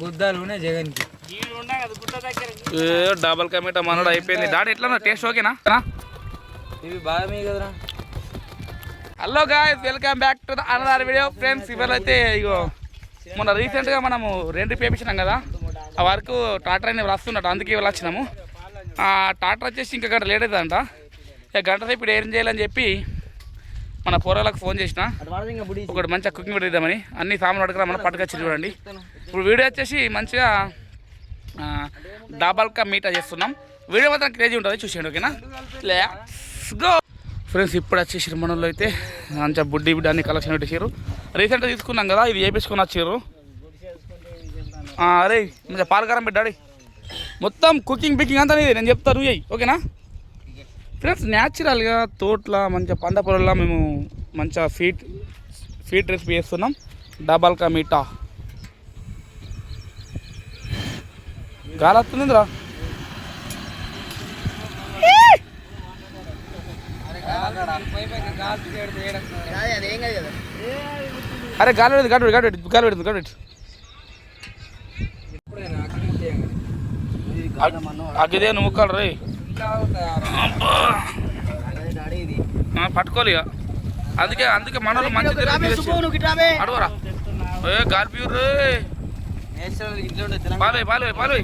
గుద్దాలు ఉన్నాయి జగన్కి ఏ, డబల్ కమిటా మనోడు అయిపోయింది. డాడీ ఎట్లా టేస్ట్ ఓకేనా? ఇవి బాగా కదరా. Hello guys welcome back to the another video friends ఇవాళ అయితే ఇగో మొన్న రీసెంట్గా మనము రెంట్ పేపించినాం కదా. ఆ వరకు టాటర్ అనేది వస్తున్నట్టు అందుకే ఇవాళ వచ్చినాము. ఆ టాటర్ వచ్చేసి ఇంకా గంట లేట్ అవుతుందంట. గంట సేపు ఇప్పుడు ఏం చేయాలని చెప్పి మన పోరాలకు ఫోన్ చేసిన ఒకటి మంచిగా కుకింగ్ పెట్టిద్దామని అన్ని సామాన్లు అడగరా మనం పట్టుకొచ్చి చూడండి. ఇప్పుడు వీడియో వచ్చేసి మంచిగా డబల్ కా మీటా చేస్తున్నాం. వీడియో మాత్రం క్రేజీ ఉంటుంది చూసేయండి ఓకేనా? గో ఫ్రెండ్స్ ఇప్పుడు వచ్చేసారు మనలో అయితే మంచిగా బుడ్డి బుడ్డి అన్ని కలెక్షన్ పెట్టేసారు. రీసెంట్గా తీసుకున్నాం కదా ఇది చేపించుకొని వచ్చారు. అరే మంచిగా పాలకారం పెట్టాడి మొత్తం కుకింగ్ బికింగ్ అంతా నేను చెప్తాను నువ్వు చెయ్యి ఓకేనా? ఫ్రెండ్స్ న్యాచురల్గా తోటల మంచిగా పంట పొలంలో మేము మంచిగా ఫీట్ ఫీట్ రెసిపీ చేస్తున్నాం. డబల్ కా మీటా. గాలి వస్తుందిరా అరే గాలి పెడుతుంది గాలి పెడు, గాలి పెడు, గాలి పెడుతుంది. గాలి పెట్టు అగ్గిదే నువ్వు ముక్కలు ఇక. అందుకే అందుకే మనలో మంచి అడవరా ఏ గాలి ప్యూర్ పాలు పాలు పాలు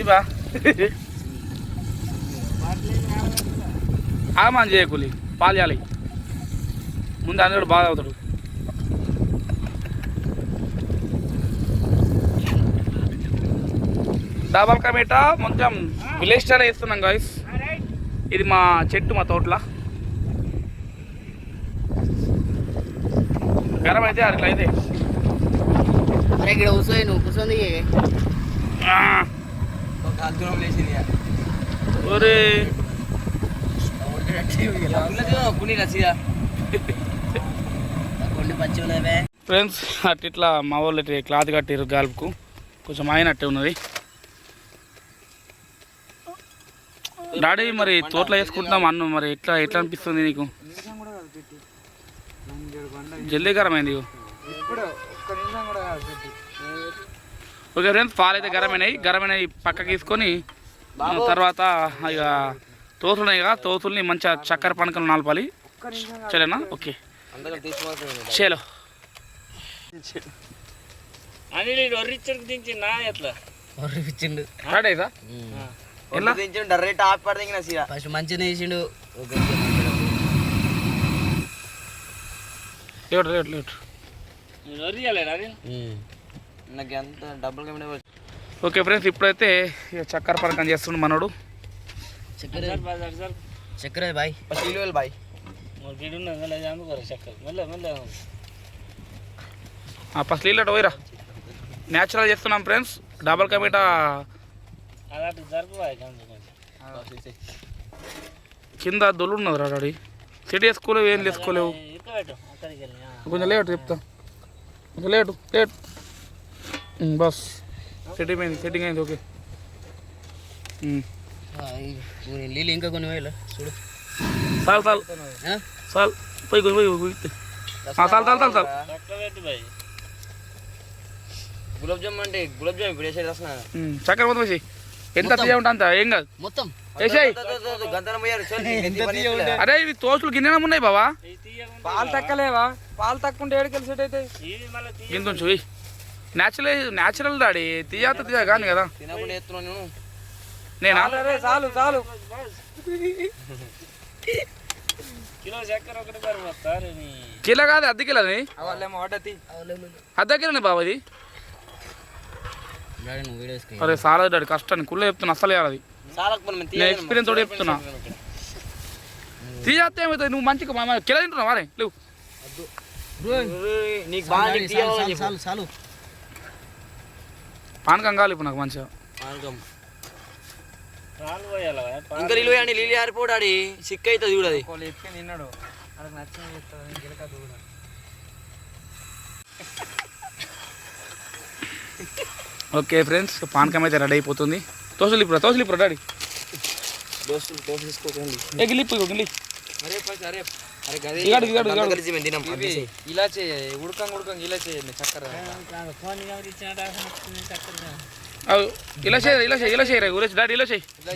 ఇవా చేయకులి. పాలు చేయాలి. ముందు అందరూ బాగా అవుతాడు. డబల్ కమేటా మొత్తం విలేజ్ స్టైల్ వేస్తున్నాం గాయస్ ఇది మా చెట్టు మా తోటలో. గరం అయితే అట్లా అయితే. అరే ఇక్కడ కూర్చోయి నువ్వు కూర్చొని ఆ, ఒరే. ఫ్రెండ్స్ అట్ ఇట్లా మా వాళ్ళు ఇట్లా క్లాత్ కట్టారు గాల్పుకు. కొంచెం అయినట్టే ఉన్నది. డాడీ మరి తోటలో వేసుకుంటున్నాం అన్ను మరి ఎట్లా ఎట్లా అనిపిస్తుంది నీకు? జల్దీ గరమైంది ఓకే ఫ్రెండ్స్ పాలు అయితే గరమైనాయి గరమైనవి పక్కకి తీసుకొని ఆ, తర్వాత ఇక తోతులున్నాయి కదా తోతుల్ని మంచిగా చక్కెర పనకలు నాలపాలి. చలేనా ఓకే. చలో అనిల్ దించిందా ఎట్లా డైరెక్ట్ ఆపి ఫస్ట్ మంచిగా వేసిండు నాకు ఎంత డబ్బులు కమ్మిన ఓకే ఫ్రెండ్స్ ఇప్పుడైతే చక్కెర పనకం చేస్తుండు మనోడు. చక్కెర చక్కెర బాయ్. ఫస్ట్ బాయ్. ఫస్ట్ నీళ్ళట పోయిరా. న్యాచురల్ చేస్తున్నాం ఫ్రెండ్స్. డబల్ కమిటా అలాంటి జరుపు బాయ్ కొంచెం కింద దొల్లు ఉన్నది రా డాడీ. సిటీ వేసుకోలేవు ఏం వేసుకోలేవు. కొంచెం లేట్ చెప్తా. కొంచెం లేటు లేట్. బస్. సెట్టింగ్ అయింది సెట్టింగ్ అయింది ఓకే. నీళ్ళు ఇంకా కొన్ని వేయాలి చూడు. చాలు చాలు పోయి పోయి పోయి పోయి. చాలు చాలు చాలు చాలు గులాబ్ జామ్ అంటే గులాబ్ జామ్ ఇప్పుడు వేసేది వస్తున్నా. ఉమ్, చక్కెర మొత్తం వేసి ఎంత తీయ ఉంటా అంత? ఏం కాదు. మొత్తం. వేసేయి అరే ఇవి తోసులు గిన్నెనం ఉన్నాయి బావా. ఇది పాలు తక్కలేవా? పాలు తక్కువ ఉంటే ఏడు కలిసి అయితే ఇది మళ్ళీ తీయ గింత చూయి న్యాచురల్ న్యాచురల్ డాడీ తీయత తీయ కానీ కదా నేను. నేనా? చాలు చాలు కిలో కాదు అద్దె కిలోని. అద్దె కిలోని బావ అది డాడీ నువ్వు వీడియోస్ అరే చాలా డాడీ కష్టాన్ని కుళ్ళ చెప్తున్నా అసలే అది. నేను ఎక్స్పీరియన్స్ తోటి చెప్తున్నా. తీయతే ఏమవుతుంది నువ్వు మంచిగా కిలో తింటున్నావు అరే లేవు. పానకం కావాలి ఇప్పుడు నాకు మంచిగా. ఇంకా నీళ్ళు వేయండి నీళ్ళు ఆరిపోడాడి సిక్ అవుతుంది చూడది నచ్చింది చెప్తాను గిలక దూడ ఓకే ఫ్రెండ్స్ పానకం అయితే రెడీ అయిపోతుంది. తోసలు ఇప్పుడు తోసలు ఇప్పుడు డాడీ. ఇవి ఇలా చేయాలి ఉడకంగా ఉడకంగా ఇలా చేయండి చక్కెర ఇలా చేయి ఇలా చేయి ఇలా చేయరా డాడీ ఇలా చేయి. ఇలా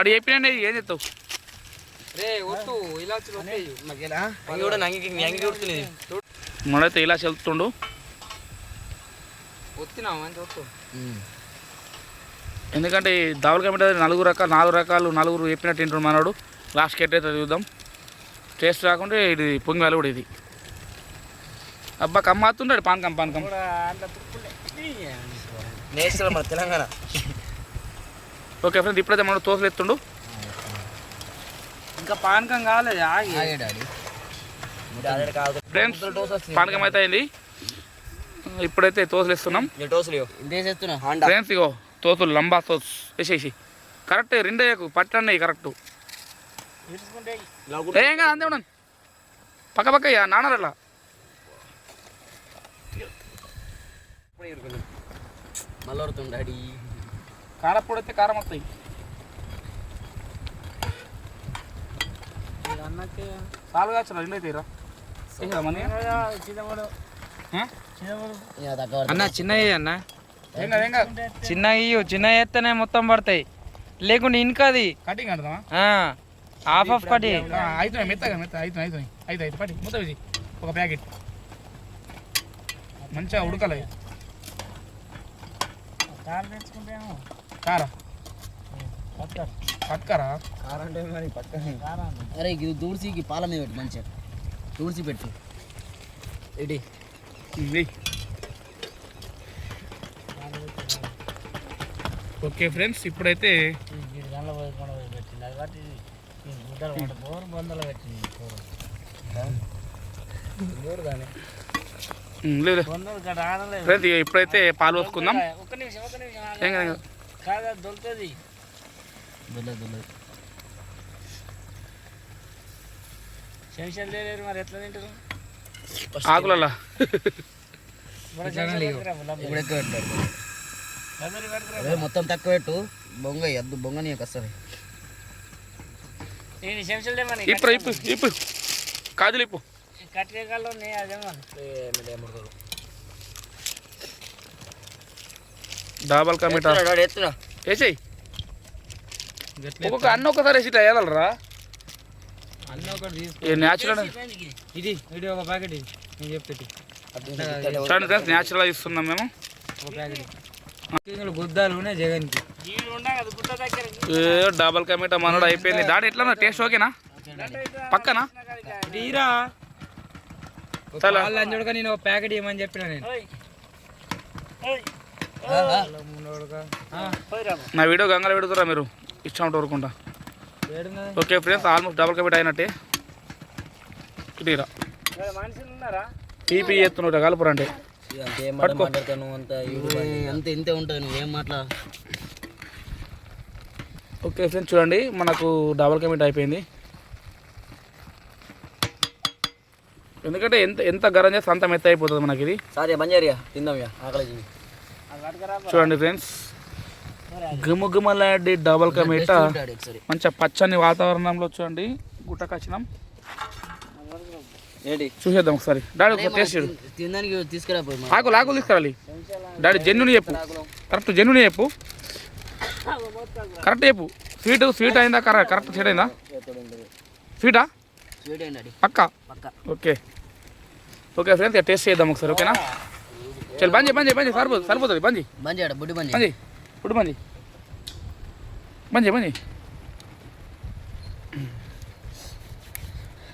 అడు చెప్పినండి ఏం చెప్తావు? రే మనైతే ఇలా చెల్తుండు. ఎందుకంటే ఈ దావుల కమిటీ నలుగురు రకాలు నాలుగు రకాలు నలుగురు చెప్పినట్టు తింటుండు మనోడు. లాస్ట్కి ఎట్టయితే చూద్దాం. టేస్ట్ రాకుంటే ఇది పొంగి కూడా ఇది. అబ్బా కమ్మాతుంటాడు పానకం పానకం నేషనల్ మన తెలంగాణ. ఓకే ఫ్రెండ్స్ ఇప్పుడైతే మనోడు తోసలు ఎత్తుండు. ఇంకా పానకం కాలేదు ఫ్రెండ్స్ పానకం అయితే అయింది. ఇప్పుడైతే తోసలు ఇస్తున్నాం ఫ్రెండ్స్ ఇగో తోసులు లంబా తోస్ వేసేసి. కరెక్ట్ రెండే పట్టండి కరెక్ట్. ఏం కాదు అంతే ఉండను పక్క పక్క మళ్ళీ కారపొడి అయితే కారం వస్తాయి. అన్నకి. సాలుగా రెండు అయితే రా అన్న చిన్నవి అన్న. చిన్నవి ఎత్తనే మొత్తం పడతాయి. లేకుంటే ఇన్కది. కటింగ్ హాఫ్ ఆఫ్ కటి అవుతున్నాయి మెత్తగా మెత్త అవుతున్నాయి అవుతున్నాయి అయితే అయితే పట్టి మొత్తం ఇది ఒక ప్యాకెట్. మంచిగా ఉడకాలి. కారా పక్కరా? కారం అరే ఇది దూర్చికి పాల మీద పెట్టు మంచిగా. దూర్చి పెట్టు. ఇది ఓకే ఫ్రెండ్స్ ఇప్పుడైతే పోయి పెట్టింది అది పెట్టింది లేదు. గడ ఫ్రెండ్స్ ఇప్పుడైతే పాలు పోసుకుందాం. ఒక నిమిషం నిమిషం ఏం కాదా దొరుకుతుంది దొల్లదు లేదు లేరు మరి ఎట్లా తింటారు? ఆకులలా? అదే మొత్తం తక్కువ పెట్టు. బొంగ ఎద్దు బొంగ నీకు వస్తుంది ఇప్పు కట్టిన కాళ్ళు నేను అదేమని డాబల్ కమిటా? వేసేయి ఒక్కొక్క అన్న ఒకసారి వేసి ఇట్లా వేయాలరా అన్న ఒకటి తీసుకో ఇది న్యాచురల్ ఇది ఇది ఒక ప్యాకెట్ ఇది. నేను చెప్పేది చూడండి ఫ్రెండ్స్ న్యాచురల్ ఇస్తున్నాం మేము. ఒక ప్యాకెట్ కింగులు గుద్దాలు ఉన్నాయి జగన్కి. వీడు ఉండా కదా గుట్ట దగ్గర ఏ డబల్ కమిటా మనోడు అయిపోయింది. డాడీ ఎట్లా టేస్ట్ ఓకేనా? పక్కనా? తీరా. అంజుడుగా నేను ఒక ప్యాకెట్ ఇవ్వమని చెప్పిన నేను. నా వీడియో గంగలు పెడుతురా మీరు? ఇష్టం ఊరుకుంటా. ఏడున్నది? Okay friends almost double commit అయినట్టే. ఇటీరా టీపీ ఎత్తున్నారు కలుపురా అంటే పట్టుకో. అంత ఇంతే ఉంటుంది నువ్వేం మాట్లా? ఓకే ఫ్రెండ్స్ చూడండి మనకు డబల్ కమిట్ అయిపోయింది. ఎందుకంటే ఎంత ఎంత గరం చేస్తే అంత మెత్త అయిపోతుంది మనకి ఇది. సారీ మంజారియా తిందాం చూడండి ఫ్రెండ్స్ గుమ గుమలాడి డబల్ కమిటా మంచిగా పచ్చని వాతావరణంలో చూడండి గుట్టకచ్చినాం. ఏంటి చూసేద్దాం ఒకసారి. డాడీ ఒకసారి టేస్ట్ చేడు తినడానికి తీసుకురా పోయి మా ఆకులు ఆకులు తీసుకురాలి. డాడీ జెన్యుని చెప్పు. కరెక్ట్ జెన్యుని చెప్పు. కరెక్ట్ చెప్పు. స్వీట్ స్వీట్ అయిందా? కరెక్ట్ కరెక్ట్ స్వీట్ అయిందా? స్వీటా? పక్క? ఓకే. ఓకే ఫ్రెండ్స్ టేస్ట్ చేద్దాం ఒకసారి ఓకేనా? చల్ బంద్ చేయి బంద్ చేయి బంద్ చేయి సరిపోతుంది సరిపోతుంది బంద్ బంద్ చేయడా బుడ్డి బంద్ బంద్ బంద్ చేయి బంద్ చేయి బంద్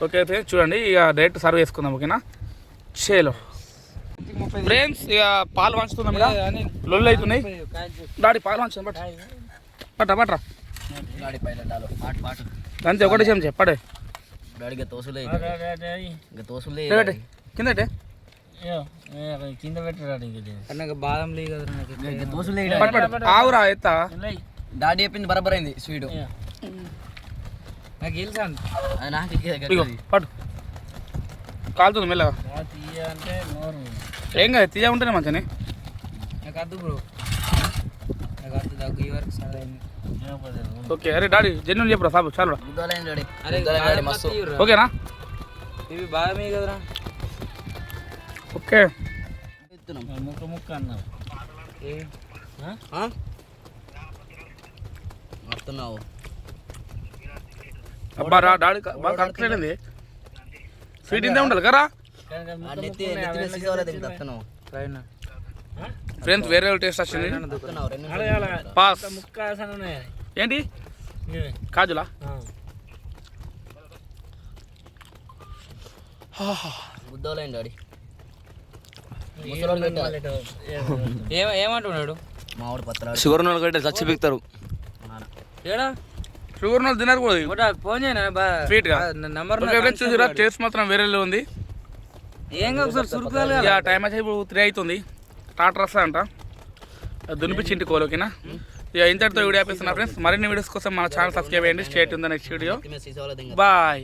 ఓకే ఫ్రెండ్స్ చూడండి ఇక డైరెక్ట్ సర్వ్ చేసుకుందాం ఓకేనా? చేలో. ఫ్రెండ్స్ ఇక పాలు పంచుతున్నాం ఇక. లొల్లు అవుతున్నాయి. డాడీ పాలు పంచుతాం పట్ట. పట్ట పట్రా అంతే ఒకటి చేయం చెప్పడే కింద పెట్టే కింద పెట్టరా ఇంకది అన్నకు బాదం లే కదా నాకు ఇంకా తోసులే పట్టు పట్టు. ఆవురా ఎత్తా. డాడీ చెప్పింది బరాబర్ అయింది స్వీట్. నాకు తెలుసా నాకు. పట్టు. కాలుతుంది మెల్లగా. అంటే నోరు. ఏం కాదు తీయ ఉంటేనే మంచిగానే నాకు అద్దు బ్రో. నాకు అద్దు దగ్గు ఈ వరకు ఓకే అరే డాడీ జెన్యున్ చెప్పురా సాబు చాలు ఓకేనా? ఇవి బాగా మీ కదరా. ఓకే. ముక్క ముక్క అన్నావు. ఆ? వస్తున్నావు. అబ్బా రా డాడీ బాగా కరెక్ట్ లేదండి స్వీట్ ఇంతే ఉండాలి కదా ఫ్రెండ్స్ వేరే టేస్ట్ వచ్చింది. పాస్ ఏంటి. కాజులా? డాడీ ఏమంటున్నాడు? మామిడి పత్రాలు. షుగర్ ఉన్న కంటే చచ్చి పీకుతారు. ఏడా? షుగర్ వాళ్ళు తినరు కూడా ఫోన్ Sweet గా? నంబర్ చూసిరా? టేస్ట్ మాత్రం వేరేలో ఉంది. ఏం కాదు సార్ సురుకాలు ఇక టైం వచ్చి ఇప్పుడు త్రీ అవుతుంది. టాటర్ వస్తా అంట. దునిపించి ఇంటికి పోవాలి, ఓకేనా? ఇక ఇంతటితో వీడియో ఆపేస్తున్నా ఫ్రెండ్స్ మరిన్ని వీడియోస్ కోసం మన ఛానల్ సబ్స్క్రైబ్ చేయండి. స్టేట్ ఉంది నెక్స్ట్ వీడియో బాయ్.